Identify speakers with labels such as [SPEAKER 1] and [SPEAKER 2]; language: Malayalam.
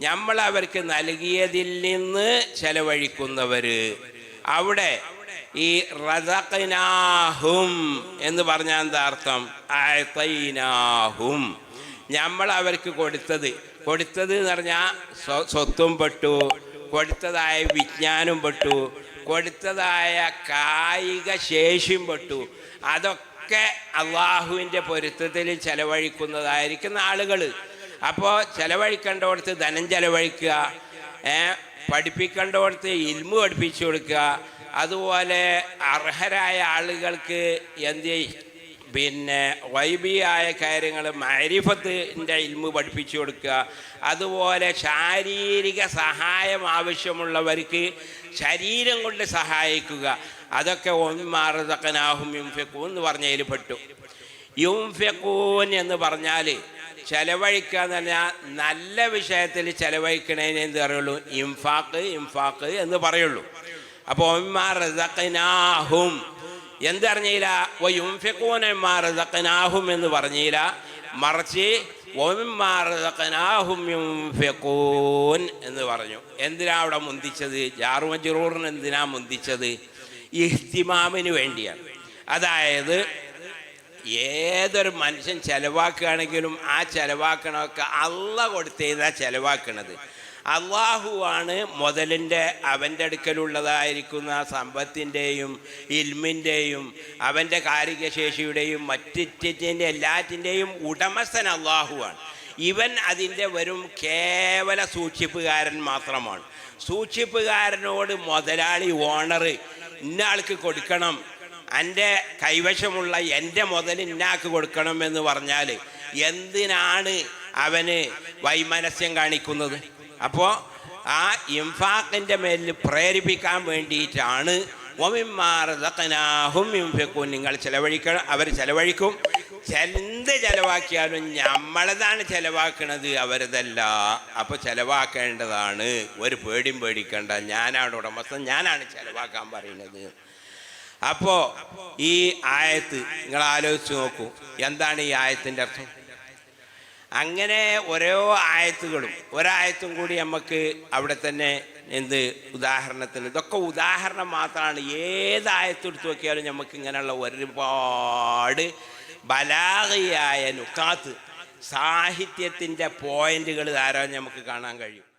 [SPEAKER 1] നമ്മൾ അവർക്ക് നൽകിയതിൽ നിന്ന് ചെലവഴിക്കുന്നവര്. അവിടെ ഈ റസഖനാഹും എന്ന് പറഞ്ഞാൽ എന്താ അർത്ഥം? നമ്മൾ അവർക്ക് കൊടുത്തത്. കൊടുത്തത് എന്ന് പറഞ്ഞാൽ സ്വത്തും പെട്ടു. കൊടുത്തതായ വിജ്ഞാനം പെട്ടു. കൊടുത്തതായ കായിക ശേഷിയും പെട്ടു. അതൊക്കെ അള്ളാഹുവിന്റെ പൊരുത്തത്തിൽ ചെലവഴിക്കുന്നതായിരിക്കുന്ന ആളുകൾ അപ്പോൾ ചെലവഴിക്കേണ്ടോടത്ത് ധനം ചെലവഴിക്കുക ഏ, പഠിപ്പിക്കേണ്ടോടത്ത് ഇൽമു പഠിപ്പിച്ചു കൊടുക്കുക. അതുപോലെ അർഹരായ ആളുകൾക്ക് എന്ത് പിന്നെ വൈബിയായ കാര്യങ്ങൾ മരിഫത്തിന്റെ ഇൽമു പഠിപ്പിച്ചു കൊടുക്കുക. അതുപോലെ ശാരീരിക സഹായം ആവശ്യമുള്ളവർക്ക് ശരീരം കൊണ്ട് സഹായിക്കുക. അതൊക്കെ ഒന്നാറുതക്കനാഹും യുംഫെക്കൂൻ എന്ന് പറഞ്ഞതിൽ പെട്ടു. യുംഫെക്കൂൻ എന്ന് പറഞ്ഞാൽ ചെലവഴിക്കുക എന്ന് പറഞ്ഞാൽ നല്ല വിഷയത്തിൽ ചെലവഴിക്കണേന് എന്ത് പറയുള്ളൂ? ഇംഫാക്ക് ഇംഫാക്ക് എന്ന് പറയുള്ളൂ. അപ്പോൾ ഒന്മാറതക്കനാഹും എന്തറിഞ്ഞില്ല യുംഫെക്കൂനന്മാറതക്കനാഹും എന്ന് പറഞ്ഞില്ല. മറിച്ച് എന്ന് പറഞ്ഞു. എന്തിനാ അവിടെ മുന്തിച്ചത്? ജാറുമജറൂറിന് എന്തിനാ മുന്തിച്ചത്? ഇഹ്തിമാമിന് വേണ്ടിയാണ്. അതായത് ഏതൊരു മനുഷ്യൻ ചെലവാക്കുകയാണെങ്കിലും ആ ചെലവാക്കണമൊക്കെ അള്ള കൊടുത്തേതാ ചെലവാക്കണത്. അള്ളാഹുവാണ് മുതലിന്റെ അവന്റെ അടുക്കലുള്ളതായിരിക്കുന്ന സമ്പത്തിന്റെയും ഇൽമിന്റെയും അവന്റെ കാരികശേഷിയുടെയും മറ്റിറ്റിന്റെ എല്ലാറ്റിന്റെയും ഉടമസ്ഥൻ അള്ളാഹുവാണ്. ഇവൻ അതിന്റെ വരും കേവല സൂക്ഷിപ്പുകാരൻ മാത്രമാണ്. സൂക്ഷിപ്പുകാരനോട് മുതലാളി ഓണർ ഇന്ന ആൾക്ക് കൊടുക്കണം. എന്റെ കൈവശമുള്ള എന്റെ മുതൽ ഇന്നാക്ക് കൊടുക്കണം എന്ന് പറഞ്ഞാൽ എന്തിനാണ് അവന് വൈമനസ്യം കാണിക്കുന്നത്? അപ്പോൾ ആ ഇംഫാഖിന്റെ മേലിൽ പ്രേരിപ്പിക്കാൻ വേണ്ടിയിട്ടാണ് നിങ്ങൾ ചെലവഴിക്കണം അവർ ചെലവഴിക്കും. എന്ത് ചെലവാക്കിയാലും നമ്മളതാണ് ചെലവാക്കണത് അവരതല്ല. അപ്പോൾ ചെലവാക്കേണ്ടതാണ്. ഒരു പേടിയും പേടിക്കേണ്ട. ഞാനാണ് ഉടമസ്ഥൻ ഞാനാണ് ചെലവാക്കാൻ പറയുന്നത്. അപ്പോൾ ഈ ആയത്ത് നിങ്ങൾ ആലോചിച്ച് നോക്കൂ. എന്താണ് ഈ ആയത്തിന്റെ അർത്ഥം? അങ്ങനെ ഓരോ ആയത്തുകളും ഒരായത്തും കൂടി നമുക്ക് അവിടെ തന്നെ എന്ത് ഉദാഹരണത്തിൽ ഇതൊക്കെ ഉദാഹരണം മാത്രമാണ്. ഏത് ആയത്ത് എടുത്ത് നോക്കിയാലും നമുക്ക് ഇങ്ങനെയുള്ള ഒരുപാട് ബലാഗിയായ നുക്കാത്ത് സാഹിത്യത്തിന്റെ പോയിന്റുകൾ ധാരാളം നമുക്ക് കാണാൻ കഴിയും.